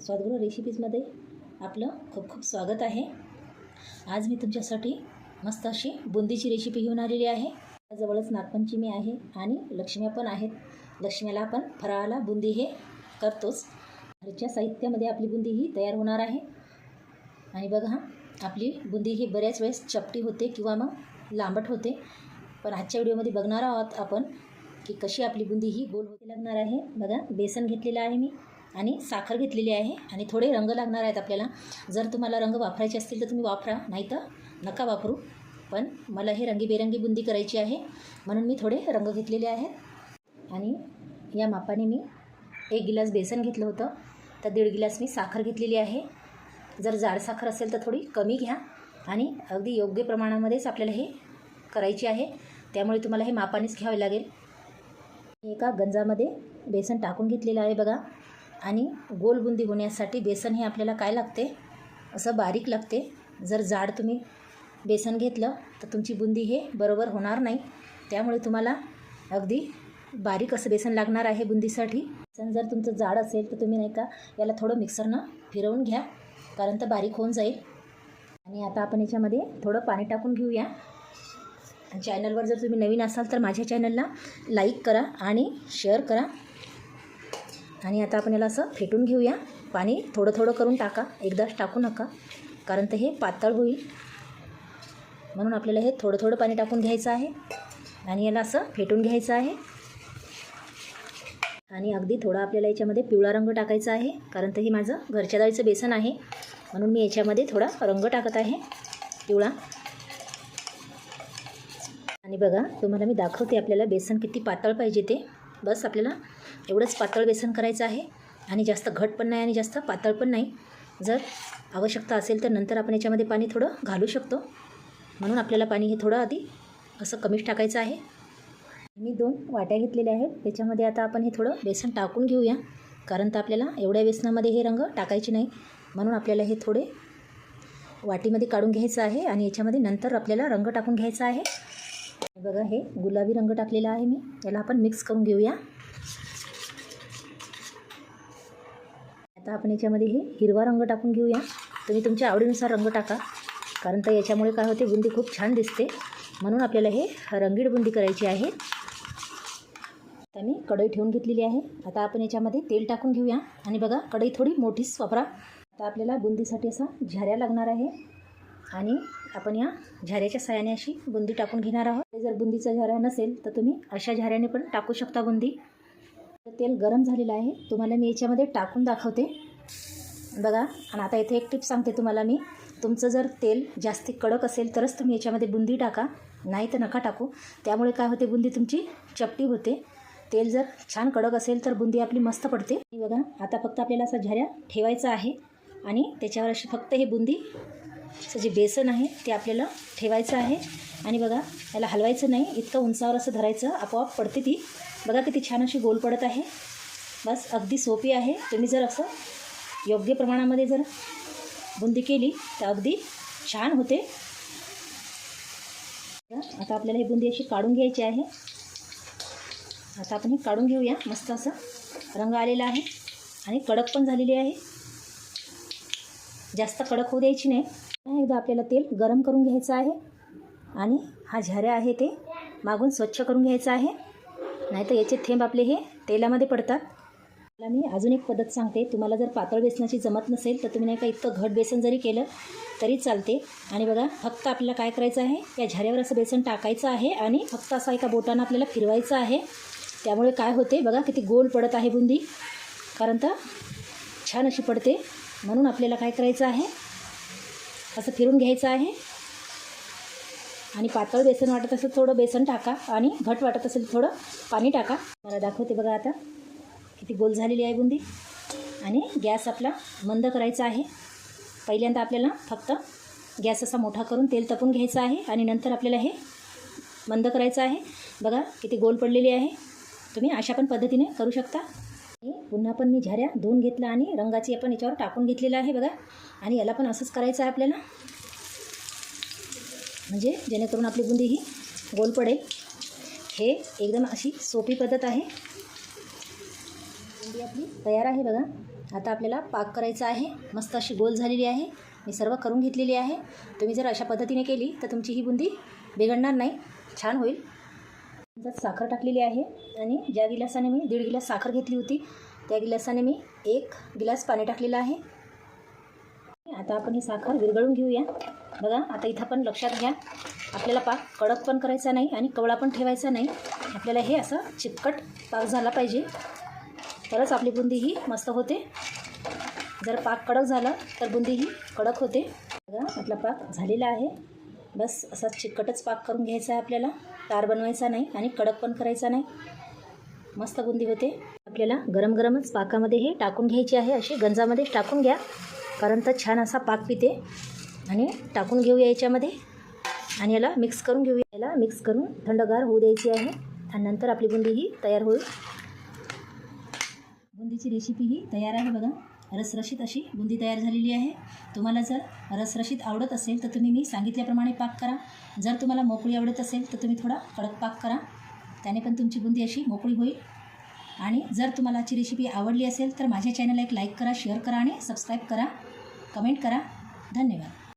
स्वादगृह रेसिपीजमध्ये आपलं खूप खूप स्वागत आहे. आज मी तुमच्यासाठी मस्त अशी बुंदीची रेसिपी घेऊन आलेली आहे. जवळच नागपंचमी आहे आणि लक्ष्म्या पण आहेत. लक्ष्म्याला आपण फराळाला बुंदी हे करतोच. घरच्या साहित्यामध्ये आपली बुंदी ही तयार होणार आहे. आणि बघा आपली बुंदी ही बऱ्याच वेळेस चपटी होते किंवा मग लांबट होते. पण आजच्या व्हिडिओमध्ये बघणार आहोत आपण की कशी आपली बुंदी ही गोल होते लागणार आहे. बघा बेसन घेतलेलं आहे मी. आणि साखर घेतलेली आहे आणि थोडे रंग लागणार आहेत आपल्याला. जर तुम्हाला रंग वापरायचे असतील तर तुम्ही वापरा नाही तर नका वापरू. पण मला हे रंगीबेरंगी बुंदी करायची आहे म्हणून मी थोडे रंग घेतलेले आहेत. आणि या मापाने मी एक गिलास बेसन घेतलं होतं. तर दीड गिलास मी साखर घेतलेली आहे. जर जाड साखर असेल तर थोडी कमी घ्या आणि अगदी योग्य प्रमाणामध्येच आपल्याला हे करायची आहे. त्यामुळे तुम्हाला हे मापानेच घ्यावे लागेल. एका गंजामध्ये बेसन टाकून घेतलेलं आहे बघा. आणि गोल बुंदी होण्यासाठी बेसन हे आपल्याला काय लागते? असं बारीक लागते. जर जाड तुम्ही बेसन घेतलं तर तुमची बुंदी हे बरोबर होणार नाही. त्यामुळे तुम्हाला अगदी बारीक असं बेसन लागणार आहे बुंदीसाठी. बेसन जर तुमचं जाड असेल तर तुम्ही नाही का याला थोडं मिक्सरनं फिरवून घ्या कारण तर बारीक होऊन जाईल. आणि आता आपण याच्यामध्ये थोडं पाणी टाकून घेऊया. आणि चॅनलवर जर तुम्ही नवीन असाल तर माझ्या चॅनलला लाईक करा आणि शेअर करा. आणि आता आपण याला असं फेटून घेऊया. पाणी थोडं थोडं करून टाका. एकदाच टाकू नका. कारण तर हे पातळ होईल. म्हणून आपल्याला हे थोडं थोडं पाणी टाकून घ्यायचं आहे. आणि याला असं फेटून घ्यायचं आहे. आणि अगदी थोडा आपल्याला याच्यामध्ये पिवळा रंग टाकायचा आहे. कारण तर हे माझं घरच्या डाळीचं बेसन आहे. म्हणून मी याच्यामध्ये थोडा रंग टाकत आहे. पिवळा. आणि बघा तुम्हाला मी दाखवते आपल्याला बेसन किती पातळ पाहिजे ते. बस आपल्याला एवढंच पातळ बेसन करायचं आहे. आणि जास्त घट पण नाही आणि जास्त पातळ पण नाही. जर आवश्यकता असेल तर नंतर आपण याच्यामध्ये पाणी थोडं घालू शकतो. म्हणून आपल्याला पाणी हे थोडं आधी असं कमीच टाकायचं आहे. मी दोन वाट्या घेतलेल्या आहेत. त्याच्यामध्ये आता आपण हे थोडं बेसन टाकून घेऊया. कारण तर आपल्याला एवढ्या बेसनामध्ये हे रंग टाकायचे नाही. म्हणून आपल्याला हे थोडे वाटीमध्ये काढून घ्यायचं आहे. आणि याच्यामध्ये नंतर आपल्याला रंग टाकून घ्यायचा आहे. बघा हे गुलाबी रंग टाकलेला आहे मी. याला आपण मिक्स करून घेऊया. आता आपण याच्यामध्ये हे हिरवा रंग टाकून घेऊया. तुम्ही तुमच्या आवडीनुसार रंग टाका. कारण तर याच्यामुळे काय होते बुंदी खूप छान दिसते. म्हणून आपल्याला हे रंगीत बुंदी करायची आहे. आता मी कढई ठेवून घेतलेली आहे. आता आपण याच्यामध्ये तेल टाकून घेऊया. आणि बघा कढई थोडी मोठीच वापरा. आता आपल्याला बुंदीसाठी असा झाऱ्या लागणार आहे. आणि आपण या झाऱ्याच्या साह्याने अशी बुंदी टाकून घेणार आहोत. जर बुंदीचा झाऱ्या नसेल तर तुम्ही अशा झाऱ्याने पण टाकू शकता बुंदी. तेल गरम झालेलं आहे. तुम्हाला मी याच्यामध्ये टाकून दाखवते. बघा आणि आता इथे एक टिप सांगते तुम्हाला मी. तुमचं जर तेल जास्ती कडक असेल तरच तुम्ही याच्यामध्ये बुंदी टाका. नाही तर नका टाकू. त्यामुळे काय होते बुंदी तुमची चपटी होते. तेल जर छान कडक असेल तर बुंदी आपली मस्त पडते. बघा आता फक्त आपल्याला असा झाऱ्या ठेवायचा आहे. आणि त्याच्यावर अशी फक्त हे बुंदी असं जे बेसन आहे ते आपल्याला ठेवायचं आहे. आणि बघा याला हलवायचं नाही. इतकं उंचावर असं धरायचं. आपोआप पडते ती. बघा किती छान अशी गोल पडत आहे. बस अगदी सोपी आहे. तुम्ही जर असं योग्य प्रमाणामध्ये जर बुंदी केली तर अगदी छान होते. आता आपल्याला ही बुंदी अशी काढून घ्यायची आहे. आता आपण हे काढून घेऊया. मस्त असं रंग आलेला आहे. आणि कडक पण झालेली आहे. जास्त कडक होऊ द्यायची नाही. एकदा आपल्याला तेल गरम करून घ्यायचं आहे. आणि हा झऱ्या आहे ते मागून स्वच्छ करून घ्यायचं आहे. नाहीतर याचे थेंब आपले हे तेलामध्ये पडतात. मला मी अजून एक पद्धत सांगते. तुम्हाला जर पातळ बेसनाची जमत नसेल तर तुम्ही नाही का इतकं घट बेसन जरी केलं तरी चालते. आणि बघा फक्त आपल्याला काय करायचं आहे? या झऱ्यावर असं बेसन टाकायचं आहे आणि फक्त असा एका बोटानं आपल्याला फिरवायचं आहे. त्यामुळे काय होते? बघा किती गोल पडत आहे बुंदी. कारण तर छान अशी पडते. म्हणून आपल्याला काय करायचं आहे? असं फिरून घ्यायचं आहे. आणि पातळ बेसन वाटत असेल थोडं बेसन टाका. आणि घट वाटत असेल थोडं पाणी टाका. मला दाखवते बघा आता. किती गोल झालेली आहे बुंदी. आणि गॅस आपला मंद करायचा आहे. पहिल्यांदा आपल्याला फक्त गॅस असा मोठा करून तेल तपून घ्यायचं आहे. आणि नंतर आपल्याला हे मंद करायचं आहे. बघा किती गोल पडलेली आहे. तुम्ही अशा पण पद्धतीने करू शकता. पुन्हा पण मी झऱ्या धुवून घेतला आणि रंगाची आपण याच्यावर टाकून घेतलेलं आहे बघा. आणि याला पण असंच करायचं आहे आपल्याला. म्हणजे जेणेकरून आपली बुंदी ही गोल पडेल. हे एकदम अशी सोपी पद्धत आहे. बुंदी आपली तयार आहे बघा. आता आपल्याला पाक करायचा आहे. मस्त अशी गोल झालेली आहे. मी सर्व करून घेतलेली आहे. तुम्ही जर अशा पद्धतीने केली तर तुमची ही बुंदी बिघडणार नाही. छान होईल. साखर टाकलेली आहे. आणि ज्या गिलासाने मी दीड गिलास साखर घेतली होती त्या गिलासाने मी एक गिलास पाणी टाकलेलं आहे. आता आपण ही साखर विरघळून घेऊया. बघा आता इथं पण लक्षात घ्या. आपल्याला पाक कडक पण करायचा नाही आणि कवळा पण ठेवायचा नाही. आपल्याला हे असं चिकट पाक झाला पाहिजे. तरच आपली बुंदी ही मस्त होते. जर पाक कडक झाला तर बुंदी ही कडक होते. बघा आपला पाक झालेला आहे. बस असा चिकटच पाक करून घ्यायचा आहे आपल्याला. तार बनवायचा नाही आणि कडक पण करायचा नाही. मस्त बुंदी होते. आपल्याला गरम गरमच पाकामध्ये हे टाकून घ्यायची आहे. अशी गंजामध्ये टाकून घ्या. कारण तर छान असा पाक पिते. आणि टाकून घेऊया याच्यामध्ये. आणि याला मिक्स करून घेऊया याला मिक्स करून थंडगार होऊ द्यायची आहे. आणि नंतर आपली बुंदी ही तयार होईल. बुंदीची रेसिपी ही तयार आहे बघा. रसरशीत अशी बुंदी तयार झालेली आहे. तुम्हाला जर रसरशीत आवडत असेल तर तुम्ही मी सांगितल्याप्रमाणे पाक करा. जर तुम्हाला मोकळी आवडत असेल तर तुम्ही थोडा कडक पाक करा. त्याने पण तुमची बुंदी अशी मोकळी होईल. आणि जर तुम्हाला आजची रेसिपी आवडली असेल तर माझ्या चॅनलला एक लाईक करा शेअर करा आणि सबस्क्राईब करा. कमेंट करा. धन्यवाद.